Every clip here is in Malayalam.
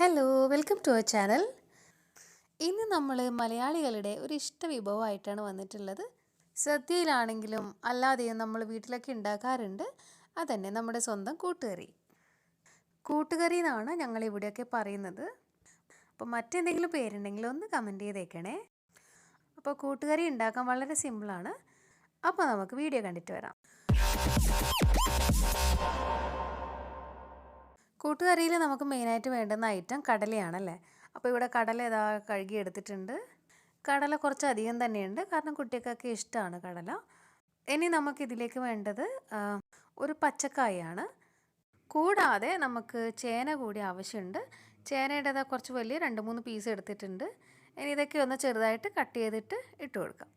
Hello welcome to our channel ഇന്ന് നമ്മൾ മലയാളികളുടെ ഒരു ഇഷ്ട വിഭവമായിട്ടാണ് വന്നിട്ടുള്ളത്. സദ്യയിലാണെങ്കിലും അല്ലാതെയും നമ്മൾ വീട്ടിലൊക്കെ ഉണ്ടാക്കാറുണ്ട്. അതന്നെ നമ്മുടെ സ്വന്തം കൂട്ടുകറി. കൂട്ടുകറി എന്നാണ് ഞങ്ങൾ ഇവിടെയൊക്കെ പറയുന്നത്. അപ്പോൾ മറ്റെന്തെങ്കിലും പേരുണ്ടെങ്കിൽ ഒന്ന് കമന്റ് ചെയ്തേക്കണേ. അപ്പോൾ കൂട്ടുകറി ഉണ്ടാക്കാൻ വളരെ സിമ്പിളാണ് അപ്പോൾ നമുക്ക് വീഡിയോ കണ്ടിട്ട് വരാം. കൂട്ടുകറിയിൽ നമുക്ക് മെയിനായിട്ട് വേണ്ടുന്ന ഐറ്റം കടലയാണല്ലേ? അപ്പോൾ ഇവിടെ കടല ഇതാ കഴുകി എടുത്തിട്ടുണ്ട്. കടല കുറച്ചധികം തന്നെയുണ്ട്. കാരണം കുട്ടികൾക്കൊക്കെ ഇഷ്ടമാണ് കടല. ഇനി നമുക്കിതിലേക്ക് വേണ്ടത് ഒരു പച്ചക്കായാണ്. കൂടാതെ നമുക്ക് ചേന കൂടി ആവശ്യമുണ്ട്. ചേനയുടേതാ കുറച്ച് വലിയ രണ്ട് മൂന്ന് പീസ് എടുത്തിട്ടുണ്ട്. ഇനി ഇതൊക്കെ ഒന്ന് ചെറുതായിട്ട് കട്ട് ചെയ്തിട്ട് ഇട്ട് കൊടുക്കാം.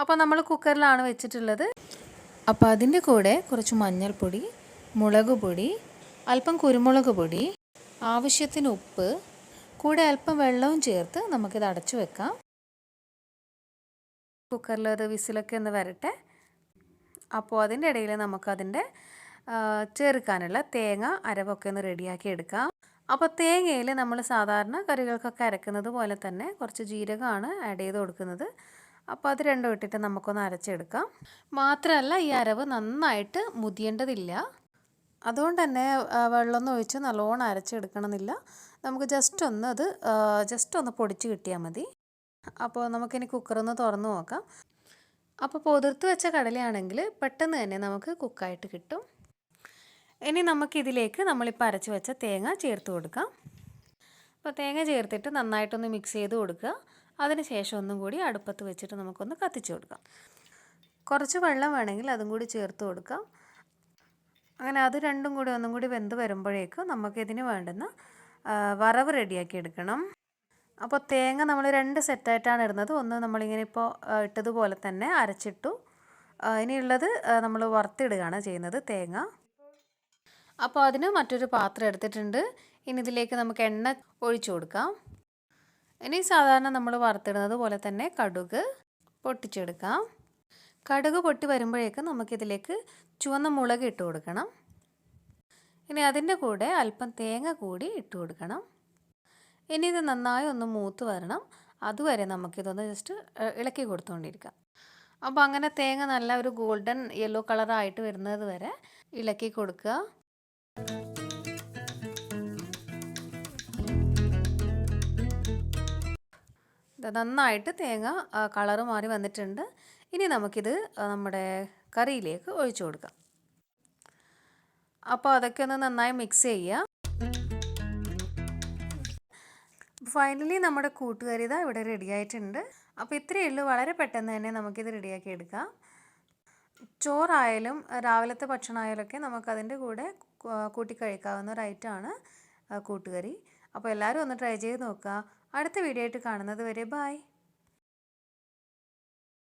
അപ്പോൾ നമ്മൾ കുക്കറിലാണ് വെച്ചിട്ടുള്ളത്. അപ്പോൾ അതിന്റെ കൂടെ കുറച്ച് മഞ്ഞൾപ്പൊടി മുളക് പൊടി അല്പം കുരുമുളക് പൊടി ആവശ്യത്തിന് ഉപ്പ് കൂടെ അല്പം വെള്ളവും ചേർത്ത് നമുക്കിത് അടച്ചു വെക്കാം. കുക്കറിൽ അത് വിസിലൊക്കെ ഒന്ന് വരട്ടെ. അപ്പോൾ അതിന്റെ ഇടയിൽ നമുക്കതിന്റെ ചേർക്കാനുള്ള തേങ്ങ അരവൊക്കെ ഒന്ന് റെഡിയാക്കി എടുക്കാം. അപ്പോൾ തേങ്ങയിൽ നമ്മൾ സാധാരണ കറികൾക്കൊക്കെ അരക്കുന്നത് പോലെ തന്നെ കുറച്ച് ജീരകമാണ് ആഡ് ചെയ്ത് കൊടുക്കുന്നത്. അപ്പോൾ അത് രണ്ടും ഇട്ടിട്ട് നമുക്കൊന്ന് അരച്ചെടുക്കാം. മാത്രമല്ല ഈ അരവ് നന്നായിട്ട് മുതിയേണ്ടതില്ല. അതുകൊണ്ട് തന്നെ വെള്ളമൊന്നും ഒഴിച്ച് നല്ലോണം അരച്ചെടുക്കണമെന്നില്ല. നമുക്ക് ജസ്റ്റ് ഒന്ന് അത് ജസ്റ്റ് ഒന്ന് പൊടിച്ച് കിട്ടിയാൽ മതി. അപ്പോൾ നമുക്കിനി കുക്കറൊന്ന് തുറന്ന് നോക്കാം. അപ്പോൾ പൊതിർത്ത് വെച്ച കടലയാണെങ്കിൽ പെട്ടെന്ന് തന്നെ നമുക്ക് കുക്കായിട്ട് കിട്ടും. ഇനി നമുക്കിതിലേക്ക് നമ്മളിപ്പോൾ അരച്ച് വെച്ച തേങ്ങ ചേർത്ത് കൊടുക്കാം. അപ്പോൾ തേങ്ങ ചേർത്തിട്ട് നന്നായിട്ടൊന്ന് മിക്സ് ചെയ്ത് കൊടുക്കുക. അതിന് ശേഷം ഒന്നും കൂടി അടുപ്പത്ത് വെച്ചിട്ട് നമുക്കൊന്ന് കത്തിച്ചു കൊടുക്കാം. കുറച്ച് വെള്ളം വേണമെങ്കിൽ അതും കൂടി ചേർത്ത് കൊടുക്കാം. അങ്ങനെ അത് രണ്ടും കൂടി ഒന്നും കൂടി വെന്ത് വരുമ്പോഴേക്കും നമുക്കിതിന് വേണ്ടുന്ന വറവ് റെഡിയാക്കി എടുക്കണം. അപ്പോൾ തേങ്ങ നമ്മൾ രണ്ട് സെറ്റായിട്ടാണ് ഇടുന്നത്. ഒന്ന് നമ്മളിങ്ങനെ ഇപ്പോൾ ഇട്ടതുപോലെ തന്നെ അരച്ചിട്ടു. ഇനിയുള്ളത് നമ്മൾ വറുത്തിടുകയാണ് ചെയ്യുന്നത് തേങ്ങ. അപ്പോൾ അതിന് മറ്റൊരു പാത്രം എടുത്തിട്ടുണ്ട്. ഇനി ഇതിലേക്ക് നമുക്ക് എണ്ണ ഒഴിച്ചു കൊടുക്കാം. ഇനി സാധാരണ നമ്മൾ വറുത്തിടുന്നത് പോലെ തന്നെ കടുക് പൊട്ടിച്ചെടുക്കാം. കടുക് പൊട്ടി വരുമ്പോഴേക്കും നമുക്കിതിലേക്ക് ചുവന്ന മുളക് ഇട്ട് കൊടുക്കണം. ഇനി അതിന്റെ കൂടെ അല്പം തേങ്ങ കൂടി ഇട്ട് കൊടുക്കണം. ഇനി ഇത് നന്നായി ഒന്ന് മൂത്ത് വരണം. അതുവരെ നമുക്കിതൊന്ന് ജസ്റ്റ് ഇളക്കി കൊടുത്തുകൊണ്ടിരിക്കാം അപ്പോൾ അങ്ങനെ തേങ്ങ നല്ല ഒരു ഗോൾഡൻ യെല്ലോ കളറായിട്ട് വരുന്നത് വരെ ഇളക്കി കൊടുക്കുക. നന്നായിട്ട് തേങ്ങ കളറ് മാറി വന്നിട്ടുണ്ട്. ഇനി നമുക്കിത് നമ്മുടെ കറിയിലേക്ക് ഒഴിച്ചു കൊടുക്കാം. അപ്പോൾ അതൊക്കെ ഒന്ന് നന്നായി മിക്സ് ചെയ്യുക ഫൈനലി നമ്മുടെ കൂട്ടുകറി ഇതാ ഇവിടെ റെഡി ആയിട്ടുണ്ട്. അപ്പോൾ ഇത്രയേ ഉള്ളൂ. വളരെ പെട്ടെന്ന് തന്നെ നമുക്കിത് റെഡിയാക്കി എടുക്കാം. ചോറായാലും രാവിലത്തെ ഭക്ഷണമായാലൊക്കെ നമുക്കതിന്റെ കൂടെ കൂട്ടിക്കഴിക്കാവുന്ന കൂട്ടി കഴിക്കാവുന്ന ഒരു ഐറ്റമാണ് കൂട്ടുകറി. അപ്പോൾ എല്ലാവരും ഒന്ന് ട്രൈ ചെയ്ത് നോക്കുക. അടുത്ത വീഡിയോ ആയിട്ട് കാണുന്നത് വരെ ബായ്